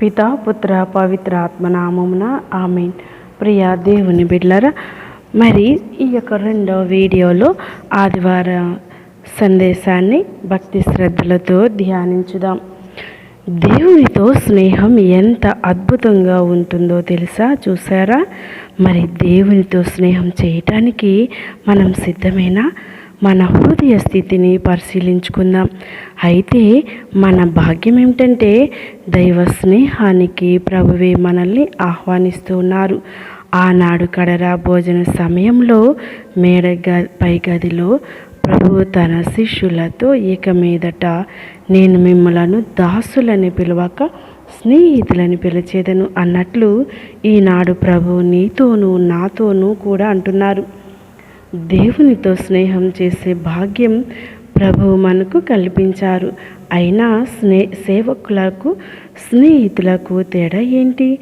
పితా పుత్ర పవిత్ర ఆత్మనామమున ఆమెన్. ప్రియా దేవుని బిడ్లరా మరి ఈ యొక్క రెండో వీడియోలో ఆదివారం సందేశాన్ని భక్తి శ్రద్ధలతో ధ్యానించుదాం. దేవునితో స్నేహం ఎంత అద్భుతంగా ఉంటుందో తెలుసా? చూసారా మరి దేవునితో స్నేహం చేయటానికి మనం సిద్ధమేనా? మన హృదయ స్థితిని పరిశీలించుకుందాం. అయితే మన భాగ్యం ఏమిటంటే దైవ స్నేహానికి ప్రభువే మనల్ని ఆహ్వానిస్తూ ఉన్నారు. ఆనాడు కడరా భోజన సమయంలో మేడ గ పై గదిలో ప్రభు తన శిష్యులతో ఇక మీదట నేను మిమ్మలను దాసులని పిలవక స్నేహితులని పిలిచేదను అన్నట్లు ఈనాడు ప్రభు నీతోనూ నాతోనూ కూడా అంటున్నారు. దేవునితో స్నేహం చేసే భాగ్యం ప్రభువు మనకు కల్పించారు. అయినా స్నే సేవకులకు స్నేహితులకు తేడా ఏంటి?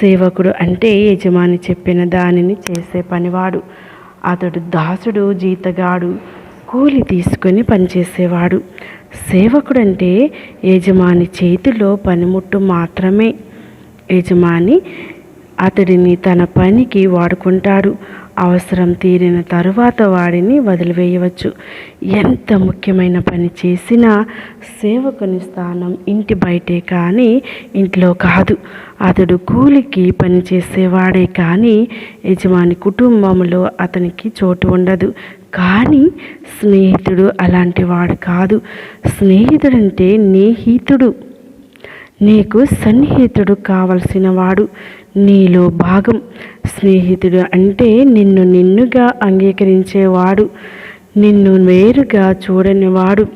సేవకుడు అంటే యజమాని చెప్పిన దానిని చేసే పనివాడు. అతడు దాసుడు జీతగాడు కూలి తీసుకొని పనిచేసేవాడు. సేవకుడు అంటే యజమాని చేతిలో పనిముట్టు మాత్రమే. యజమాని అతడిని తన పనికి వాడుకుంటాడు. అవసరం తీరిన తరువాత వాడిని వదిలివేయవచ్చు. ఎంత ముఖ్యమైన పని చేసినా సేవకుని స్థానం ఇంటి బయటే కానీ ఇంట్లో కాదు. అతడు కూలికి పనిచేసేవాడే కానీ యజమాని కుటుంబంలో అతనికి చోటు ఉండదు. కానీ స్నేహితుడు అలాంటి వాడు కాదు. స్నేహితుడంటే నీ నీకు సన్నిహితుడు కావలసిన వాడు. నీలో భాగం. స్నేహితుడు అంటే నిన్ను నిన్నుగా అంగీకరించేవాడు నిన్ను వేరుగా చూడనివాడు.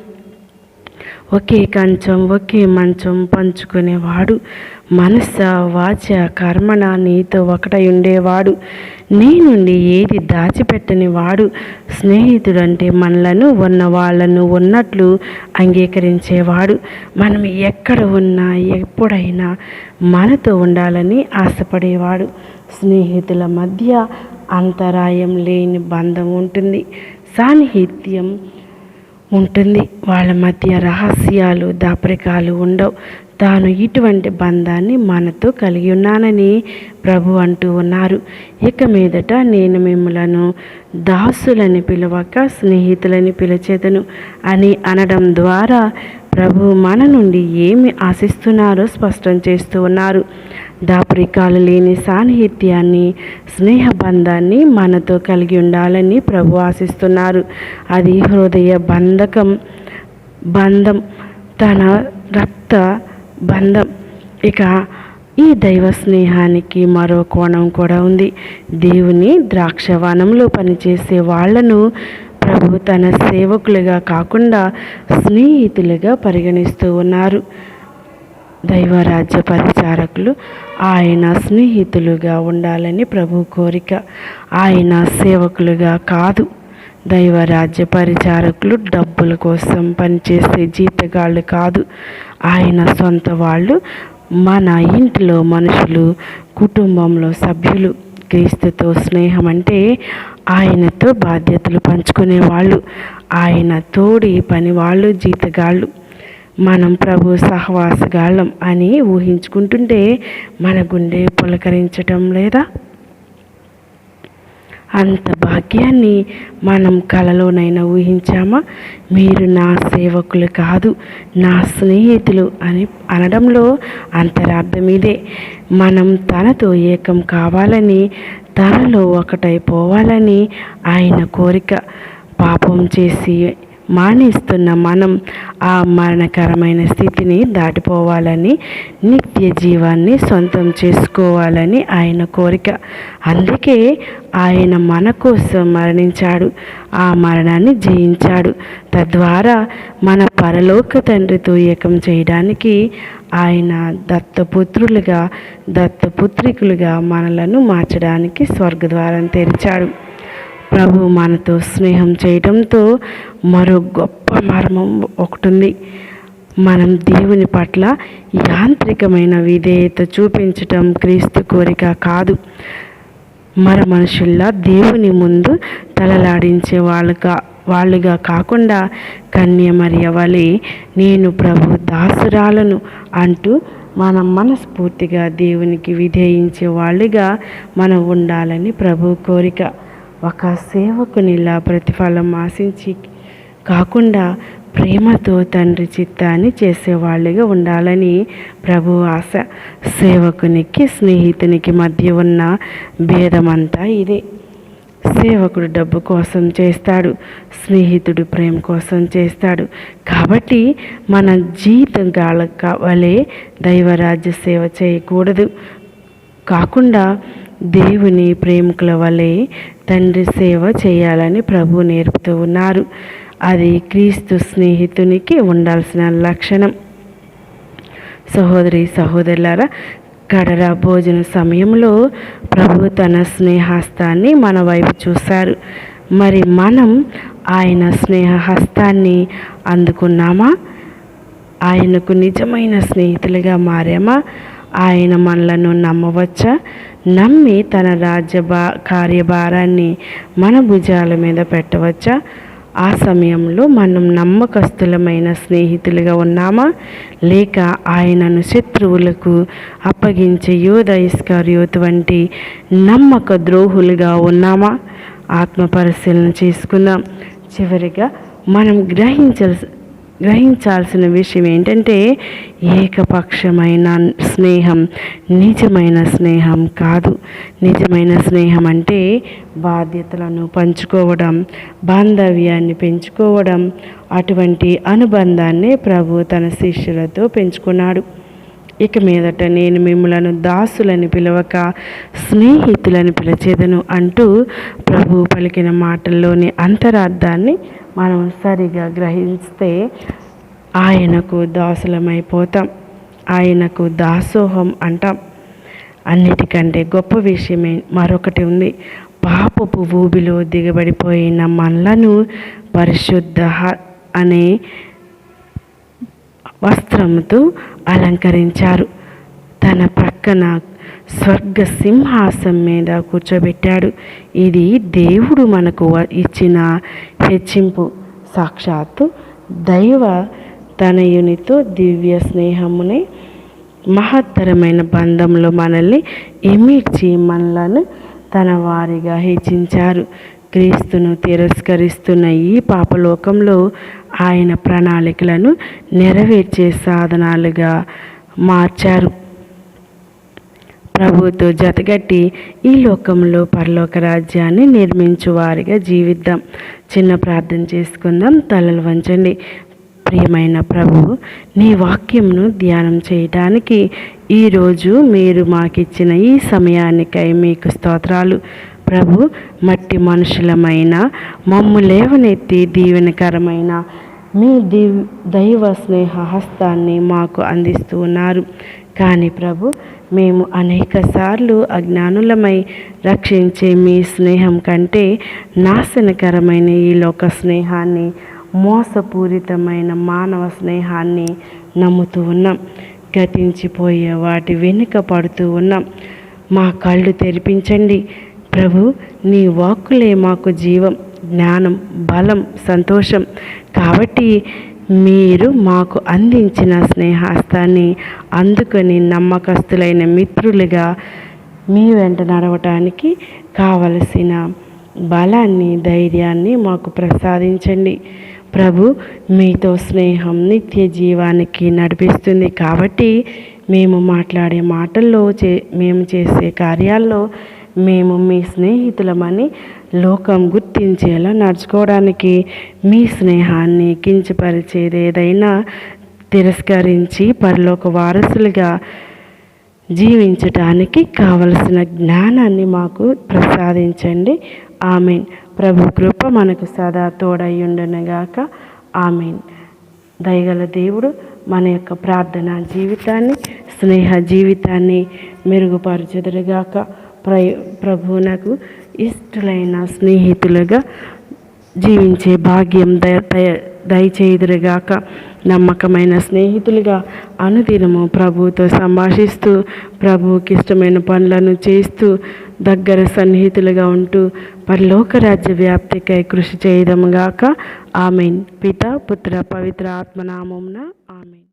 ఒకే కంచం ఒకే మంచం పంచుకునేవాడు. మనస వాచ కర్మణ నీతో ఒకటై ఉండేవాడు. నీ నుండి ఏది దాచిపెట్టని వాడు? స్నేహితుడంటే మనలను ఉన్న వాళ్ళను ఉన్నట్లు అంగీకరించేవాడు. మనం ఎక్కడ ఉన్నా ఎప్పుడైనా మనతో ఉండాలని ఆశపడేవాడు. స్నేహితుల మధ్య అంతరాయం లేని బంధం ఉంటుంది. సాన్నిహిత్యం ఉంటుంది. వాళ్ళ మధ్య రహస్యాలు దాపరికాలు ఉండవు. తాను ఇటువంటి బంధాన్ని మనతో కలిగి ఉన్నానని ప్రభు అంటూ ఉన్నారు. ఇక మీదట నేను మిమ్మలను దాసులని పిలవక స్నేహితులని పిలిచేదను అని అనడం ద్వారా ప్రభు మన నుండి ఏమి ఆశిస్తున్నారో స్పష్టం చేస్తూ ఉన్నారు. దాపరికాలు లేని సాన్నిహిత్యాన్ని స్నేహబంధాన్ని మనతో కలిగి ఉండాలని ప్రభు ఆశిస్తున్నారు. అది హృదయ బంధకం బంధం తన రక్త బంధం. ఇక ఈ దైవ స్నేహానికి మరో కోణం కూడా ఉంది. దేవుని ద్రాక్షవనంలో పనిచేసే వాళ్ళను ప్రభు తన సేవకులుగా కాకుండా స్నేహితులుగా పరిగణిస్తూ ఉన్నారు. దైవరాజ్య పరిచారకులు ఆయన స్నేహితులుగా ఉండాలని ప్రభు కోరిక. ఆయన సేవకులుగా కాదు. దైవరాజ్య పరిచారకులు డబ్బుల కోసం పనిచేసే జీతగాళ్ళు కాదు. ఆయన సొంత వాళ్ళు మన ఇంటిలో మనుషులు కుటుంబంలో సభ్యులు. క్రీస్తుతో స్నేహం అంటే ఆయనతో బాధ్యతలు పంచుకునే వాళ్ళు ఆయన తోడి పని వాళ్ళు జీతగాళ్ళు. మనం ప్రభు సహవాసగాళ్ళం అని ఊహించుకుంటుంటే మన గుండె పులకరించటం లేదా? అంత భాగ్యాన్ని మనం కలలోనైనా ఊహించామా? మీరు నా సేవకులు కాదు నా స్నేహితులు అని అనడంలో అంతరార్థం ఇదే. మనం తనతో ఏకం కావాలని తనలో ఒకటైపోవాలని ఆయన కోరిక పాపం చేసి మానేస్తున్న మనం ఆ మరణకరమైన స్థితిని దాటిపోవాలని నిత్య జీవాన్ని సొంతం చేసుకోవాలని ఆయన కోరిక. అందుకే ఆయన మన కోసం మరణించాడు. ఆ మరణాన్ని జయించాడు. తద్వారా మన పరలోక తండ్రితో ఏకం చేయడానికి ఆయన దత్తపుత్రులుగా దత్తపుత్రికులుగా మనలను మార్చడానికి స్వర్గద్వారం తెరిచాడు. ప్రభు మనతో స్నేహం చేయడంతో మరో గొప్ప మర్మం ఒకటి ఉంది మనం దేవుని పట్ల యాంత్రికమైన విధేయత చూపించటం క్రీస్తు కోరిక కాదు. మర మనుషుల్లా దేవుని ముందు తలలాడించే వాళ్ళుగా వాళ్ళుగా కాకుండా కన్యమర్య వలె నేను ప్రభు దాసురాలను అంటూ మనం మనస్ఫూర్తిగా దేవునికి విధేయించే వాళ్ళుగా మనం ఉండాలని ప్రభు కోరిక. ఒక సేవకునిలా ప్రతిఫలం ఆశించి కాకుండా ప్రేమతో తండ్రి చిత్తాన్ని చేసేవాళ్ళుగా ఉండాలని ప్రభు ఆశ. సేవకునికి స్నేహితునికి మధ్య ఉన్న భేదమంతా ఇదే. సేవకుడు డబ్బు కోసం చేస్తాడు స్నేహితుడు ప్రేమ కోసం చేస్తాడు. కాబట్టి మన జీతం కావాలే వలె దైవరాజ్య సేవ చేయకూడదు. కాకుండా దేవుని ప్రేమికుల వలె తండ్రి సేవ చేయాలని ప్రభు నేర్పుతూ ఉన్నారు. అది క్రీస్తు స్నేహితునికి ఉండాల్సిన లక్షణం. సహోదరి సహోదరులారా గడర భోజన సమయంలో ప్రభు తన స్నేహస్తాన్ని మన వైపు చూశారు. మరి మనం ఆయన స్నేహహస్తాన్ని అందుకున్నామా? ఆయనకు నిజమైన స్నేహితులుగా మారామా? ఆయన మనలను నమ్మవచ్చా? నమ్మి తన రాజ్య బా కార్యభారాన్ని మన భుజాల మీద పెట్టవచ్చా? ఆ సమయంలో మనం నమ్మకస్తులమైన స్నేహితులుగా ఉన్నామా? లేక ఆయనను శత్రువులకు అప్పగించే యోధ ఇస్కార్యోత్ వంటి నమ్మక ద్రోహులుగా ఉన్నామా? ఆత్మ పరిశీలన చేసుకుందాం. చివరిగా మనం గ్రహించాల్సి గ్రహించాల్సిన విషయం ఏంటంటే ఏకపక్షమైన స్నేహం నిజమైన స్నేహం కాదు. నిజమైన స్నేహం అంటే బాధ్యతలను పంచుకోవడం బాంధవ్యాన్ని పెంచుకోవడం అటువంటి అనుబంధాన్ని ప్రభు తన శిష్యులతో పెంచుకున్నాడు. ఇక మీదట నేను మిమ్మలను దాసులని పిలవక స్నేహితులని పిలిచేదను అంటూ ప్రభు పలికిన మాటల్లోని అంతరార్థాన్ని మనం సరిగా గ్రహిస్తే ఆయనకు దాసులమైపోతాం. ఆయనకు దాసోహం అంటాం. అన్నిటికంటే గొప్ప విషయమే మరొకటి ఉంది. పాపపు ఊబిలో దిగబడిపోయిన మనలను పరిశుద్ధ అనే వస్త్రముతో అలంకరించారు. తన ప్రక్కన స్వర్గ సింహాసం మీద కూర్చోబెట్టాడు. ఇది దేవుడు మనకు ఇచ్చిన హెచ్చింపు. సాక్షాత్తు దైవ తనయునితో దివ్య స్నేహముని మహత్తరమైన బంధంలో మనల్ని ఇమిడ్చి మనలను తన వారిగా హెచ్చించారు. క్రీస్తును తిరస్కరిస్తున్న ఈ పాపలోకంలో ఆయన ప్రణాళికలను నెరవేర్చే సాధనాలుగా మార్చారు. ప్రభుతో జతగట్టి ఈ లోకంలో పరలోక రాజ్యాన్ని నిర్మించు వారిగా జీవిద్దాం. చిన్న ప్రార్థన చేసుకుందాం. తలలు వంచండి. ప్రియమైన ప్రభు నీ వాక్యంను ధ్యానం చేయడానికి ఈరోజు మీరు మాకిచ్చిన ఈ సమయానికై మీకు స్తోత్రాలు. ప్రభు మట్టి మనుషులమైన మమ్ము లేవనెత్తి దీవెనకరమైన మీ దీ దైవ స్నేహ హస్తాన్ని మాకు అందిస్తూ ఉన్నారు. కానీ ప్రభు మేము అనేక సార్లు అజ్ఞానులమై రక్షించే మీ స్నేహం కంటే నాశనకరమైన ఈ లోక స్నేహాన్ని మోసపూరితమైన మానవ స్నేహాన్ని నమ్ముతూ ఉన్నాం. గతించిపోయే వాటి వెనుక పడుతూ ఉన్నాం. మా కళ్ళు తెరిపించండి. ప్రభు నీ వాక్కులే మాకు జీవం జ్ఞానం బలం సంతోషం. కాబట్టి మీరు మాకు అందించిన స్నేహాస్తాన్ని అందుకొని నమ్మకస్తులైన మిత్రులుగా మీ వెంట నడవటానికి కావలసిన బలాన్ని ధైర్యాన్ని మాకు ప్రసాదించండి. ప్రభు మీతో స్నేహం నిత్య జీవానికి నడిపిస్తుంది. కాబట్టి మేము మాట్లాడే మాటల్లో చే మేము చేసే కార్యాల్లో మేము మీ స్నేహితులమని లోకం గుర్తించేలా నడుచుకోవడానికి మీ స్నేహాన్ని కించపరిచేది ఏదైనా తిరస్కరించి పరలోక వారసులుగా జీవించటానికి కావలసిన జ్ఞానాన్ని మాకు ప్రసాదించండి. ఆమెన్. ప్రభు కృప మనకు సదా తోడయ్యుండనగాక ఆమెన్. దయగల దేవుడు మన యొక్క ప్రార్థన జీవితాన్ని స్నేహ జీవితాన్ని మెరుగుపరచుదురుగాక. ప్రభువునకు ఇష్టలైన స్నేహితులుగా జీవించే భాగ్యం దయ దయ దయచేయుదురుగాక. నమ్మకమైన స్నేహితులుగా అనుదినము ప్రభుతో సంభాషిస్తూ ప్రభువుకి ఇష్టమైన పనులను చేస్తూ దగ్గర సన్నిహితులుగా ఉంటూ పరలోకరాజ్య వ్యాప్తికై కృషి చేయదముగాక ఆమెన్. పిత పుత్ర పవిత్ర ఆత్మనామంన ఆమెన్.